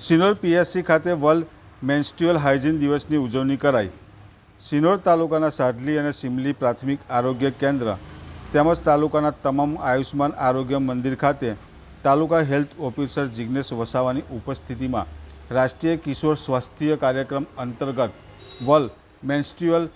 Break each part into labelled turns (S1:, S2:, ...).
S1: Sinor PSC ખાતે world menstrual hygiene દિવસની ઉજવણી કરાઈ. સિનોર તાલુકાના સાડલી અને સિમલી પ્રાથમિક આરોગ્ય કેન્દ્ર તેમજ તાલુકાના તમામ આયુષ્માન આરોગ્ય મંદિર ખાતે તાલુકા હેલ્થ ઓફિસર જિજ્ઞેશ વસાવાની ઉપસ્થિતિમાં રાષ્ટ્રીય કિશોર સ્વાસ્થ્ય કાર્યક્રમ અંતર્ગત વર્લ્ડ મેન્સ્ટ્યુઅલ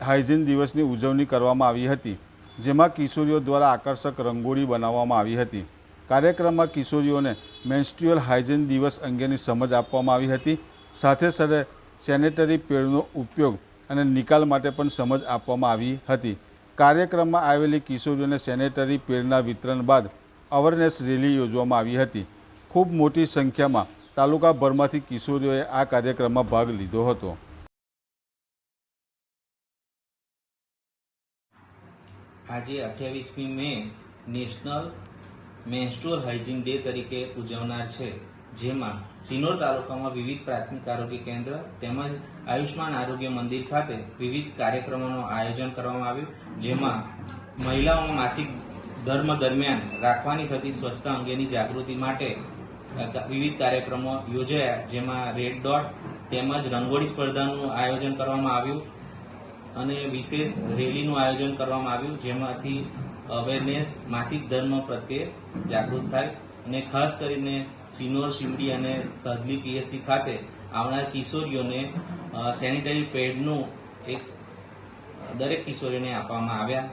S1: હાઇજીન દિવસની ઉજવણી કરવામાં આવી હતી, જેમાં કિશોરીઓ દ્વારા આકર્ષક રંગોળી બનાવવામાં આવી હતી. કાર્યક્રમમાં કિશોરીઓને મેન્સ્ટ્રુઅલ હાઇજીન દિવસ અંગેની સમજ આપવામાં આવી હતી. સાથે સાથે સેનેટરી પેડનો ઉપયોગ અને નિકાલ માટે પણ સમજ આપવામાં આવી હતી. કાર્યક્રમમાં આવેલી કિશોરીઓને સેનેટરી પેડના વિતરણ બાદ અવેરનેસ રેલી યોજવામાં આવી હતી. ખૂબ મોટી સંખ્યામાં તાલુકાભરમાંથી કિશોરીઓએ આ કાર્યક્રમમાં ભાગ લીધો હતો.
S2: આજે અઠ્યાવીસમી મે નેશનલ મેન્સ્ટ્રુઅલ હાઇજીન ડે તરીકે ઉજવનાર છે, જેમાં સિનોર તાલુકામાં વિવિધ પ્રાથમિક આરોગ્ય કેન્દ્ર તેમજ આયુષ્માન આરોગ્ય મંદિર ખાતે વિવિધ કાર્યક્રમોનું આયોજન કરવામાં આવ્યું, જેમાં મહિલાઓમાં માસિક ધર્મ દરમિયાન રાખવાની થતી સ્વચ્છતા અંગેની જાગૃતિ માટે વિવિધ કાર્યક્રમો યોજાયા, જેમાં રેડ ડોટ તેમજ રંગોળી સ્પર્ધાનું આયોજન કરવામાં આવ્યું અને વિશેષ રેલીનું આયોજન કરવામાં આવ્યું, જેમાંથી અવેરનેસ માસિક ધર્મ પ્રત્યે જાગૃત થાય અને ખાસ કરીને સિનોર શિમડી અને સદલી પીએસસી ખાતે આવનાર કિશોરીઓને સેનિટરી પેડનું એક દરેક કિશોરીઓને આપવામાં આવ્યા.